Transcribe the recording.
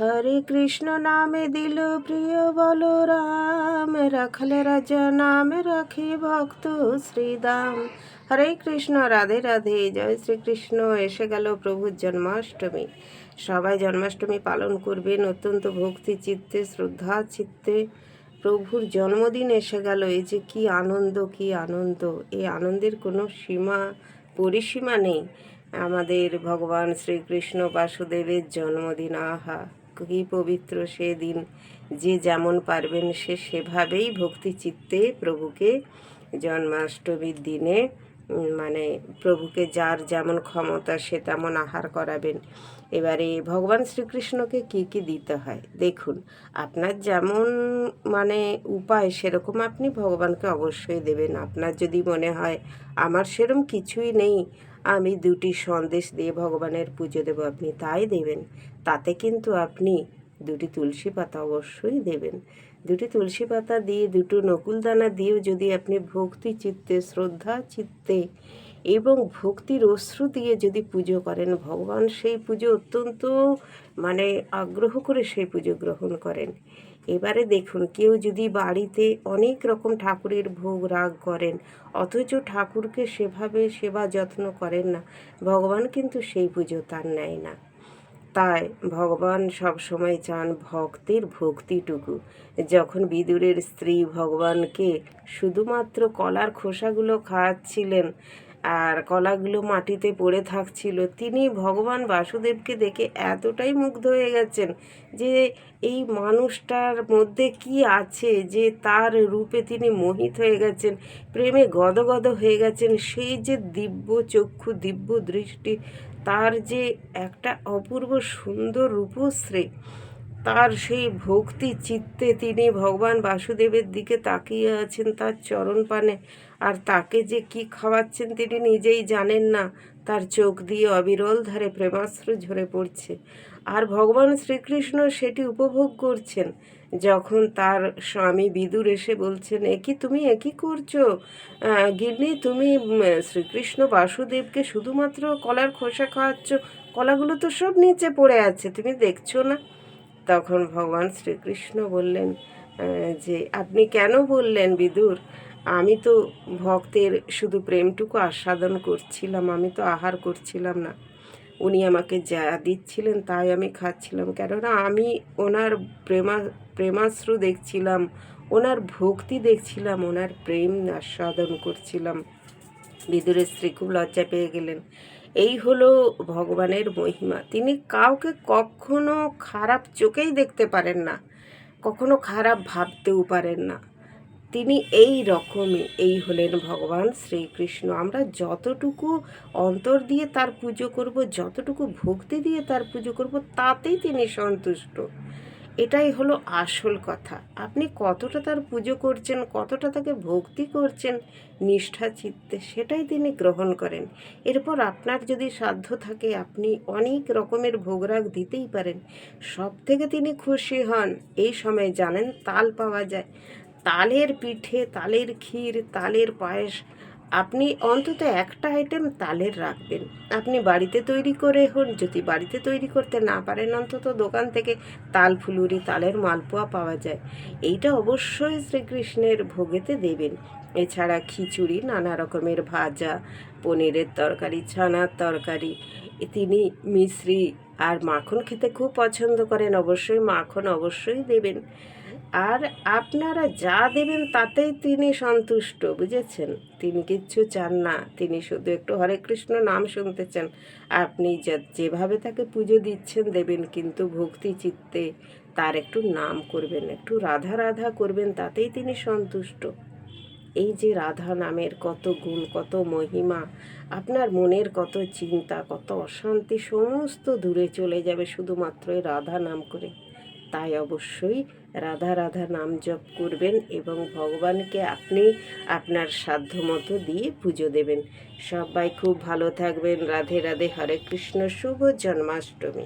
হরে কৃষ্ণ নামে দিল প্রিয় বলরাম, রাখলে রাজা নামে রাখে ভক্ত শ্রীদাম। হরে কৃষ্ণ, রাধে রাধে, জয় শ্রীকৃষ্ণ, এসে গেল প্রভুর জন্মাষ্টমী। সবাই জন্মাষ্টমী পালন করবেন অত্যন্ত ভক্তি চিত্তে, শ্রদ্ধা চিত্তে। প্রভুর জন্মদিন এসে গেল, এই যে কি আনন্দ কি আনন্দ। এই আনন্দের কোনো সীমা, পরিসীমা নেই। আমাদের ভগবান শ্রীকৃষ্ণ বাসুদেবের জন্মদিন, আহা। কি পবিত্র সেদিন। যে যেমন পারবেন সে সেভাবেই ভক্তি চিত্তে প্রভুকে জন্মাষ্টমীর দিনে মানে প্রভুকে যার যেমন ক্ষমতা সে তেমন আহার করাবেন। এবারে ভগবান শ্রীকৃষ্ণকে কি কি দিতে হয়? দেখুন, আপনার যেমন মানে উপায় সেরকম আপনি ভগবানকে অবশ্যই দেবেন। আপনার যদি মনে হয়, আমার সেরম কিছুই নেই আমি দুটি সন্দেশ দিয়ে ভগবানের পুজো দেবো, আপনি তাই দেবেন। তাতে কিন্তু আপনি দুটি তুলসী পাতা অবশ্যই দেবেন। দুটি তুলসী পাতা দিয়ে, দুটো নকুলদানা দিয়েও যদি আপনি ভক্তি চিত্তে, শ্রদ্ধা চিত্তে এবং ভক্তির অশ্রু দিয়ে যদি পুজো করেন, ভগবান সেই পুজো অত্যন্ত মানে আগ্রহ করে সেই পুজো গ্রহণ করেন। এবারে দেখুন, কেউ যদি বাড়িতে অনেক রকম ঠাকুরের ভোগ রাগ করেন, অথচ ঠাকুরকে সেভাবে সেবা যত্ন করেন না, ভগবান কিন্তু সেই পুজো তার নেয় না। তাই ভগবান সব সময় চান ভক্তের ভক্তিটুকু। যখন বিদুরের স্ত্রী ভগবানকে শুধুমাত্র কলার খোসাগুলো খাওয়াচ্ছিলেন আর কলাগুলো মাটিতে পড়ে থাকছিল। তিনি ভগবান বাসুদেবকে দেখে এতটাই মুগ্ধ হয়ে গেছেন যে এই মানুষটার মধ্যে কি আছে যে তার রূপে তিনি মোহিত হয়ে গেছেন, প্রেমে গদগদ হয়ে গেছেন। সেই যে দিব্য চক্ষু, দিব্য দৃষ্টি, তার যে একটা অপূর্ব সুন্দর রূপশ্রী তার সেই ভক্তি চিত্তে তিনি ভগবান বাসুদেবের দিকে তাকিয়ে আছেন তার চরণ পানে। আর তাকে যে কি খাওয়াচ্ছেন তিনি নিজেই জানেন না। তার চোখ দিয়ে অবিরল ধারে প্রেমাশ্রু ঝরে পড়ছে। আর ভগবান শ্রীকৃষ্ণ সেটি উপভোগ করছেন। যখন তার স্বামী বিদুর এসে বলছেন একই তুমি একই করছ? গিন্নি, তুমি শ্রীকৃষ্ণ বাসুদেবকে শুধুমাত্র কলার খোসা খাওয়াচ্ছ। কলাগুলো তো সব নিচে পড়ে আছে, তুমি দেখছ না? তখন ভগবান শ্রীকৃষ্ণ বললেন যে আপনি কেন বললেন বিদুর? আমি তো ভক্তের শুধু প্রেমটুকু আস্বাদন করছিলাম, আমি তো আহার করছিলাম না। উনি আমাকে যা দিচ্ছিলেন তাই আমি খাচ্ছিলাম। কেননা আমি ওনার প্রেমা, প্রেমাশ্রু দেখছিলাম, ওনার ভক্তি দেখছিলাম, ওনার প্রেম আস্বাদন করছিলাম। বিদুরের স্ত্রী খুব লজ্জা পেয়ে গেলেন। এই হলো ভগবানের মহিমা। তিনি কাউকে কখনো খারাপ চোখেই দেখতে পারেন না, কখনো খারাপ ভাবতেও পারেন না। তিনি এই রকমই, এই হলেন ভগবান শ্রীকৃষ্ণ। আমরা যতটুকু অন্তর দিয়ে তার পুজো করব, যতটুকু ভক্তি দিয়ে তার পুজো করব, তাতেই তিনি সন্তুষ্ট। এটাই হলো আসল কথা। আপনি কতটা তার পুজো করছেন, কতটা তাকে ভক্তি করছেন, নিষ্ঠা, চিত্তে, সেটাই তিনি গ্রহণ করেন। এরপর আপনার যদি সাধ্য থাকে, আপনি অনেক রকমের ভোগরাগ দিতেই পারেন। সব থেকে তিনি খুশি হন, এই সময় জানেন, তাল পাওয়া যায়। তালের পিঠে তালের ক্ষীর, তালের পায়েস আপনি অন্তত একটা আইটেম তালের রাখবেন। আপনি বাড়িতে তৈরি করে হন, যদি বাড়িতে তৈরি করতে না পারেন, অন্তত দোকান থেকে তাল ফুলুরি, তালের মালপোয়া পাওয়া যায়। এইটা অবশ্যই শ্রীকৃষ্ণের ভোগেতে দেবেন। এছাড়া খিচুড়ি, নানা রকমের ভাজা, পনিরের তরকারি, ছানার তরকারি। তিনি মিশ্রি আর মাখন খেতে খুব পছন্দ করেন। অবশ্যই মাখন অবশ্যই দেবেন। আর আপনারা যা দেবেন তাতেই তিনি সন্তুষ্ট, বুঝেছেন? তিনি কিচ্ছু চান না, তিনি শুধু একটু হরে কৃষ্ণ নাম শুনতে চান। আপনি যেভাবে তাকে পুজো দিচ্ছেন, দেবেন কিন্তু ভক্তি চিত্তে। তার একটু নাম করবেন, একটু রাধা রাধা করবেন, তাতেই তিনি সন্তুষ্ট। এই যে রাধা নামের কত গুণ, কত মহিমা, আপনার মনের কত চিন্তা, কত অশান্তি, সমস্ত দূরে চলে যাবে শুধুমাত্র এই রাধা নাম করে। তাই অবশ্যই রাধা রাধা নাম জপ করবেন এবং ভগবানকে আপনি আপনার সাধ্য মতো দিয়ে পুজো দেবেন। সবাই খুব ভালো থাকবেন। রাধে রাধে। হরে কৃষ্ণ। শুভ জন্মাষ্টমী।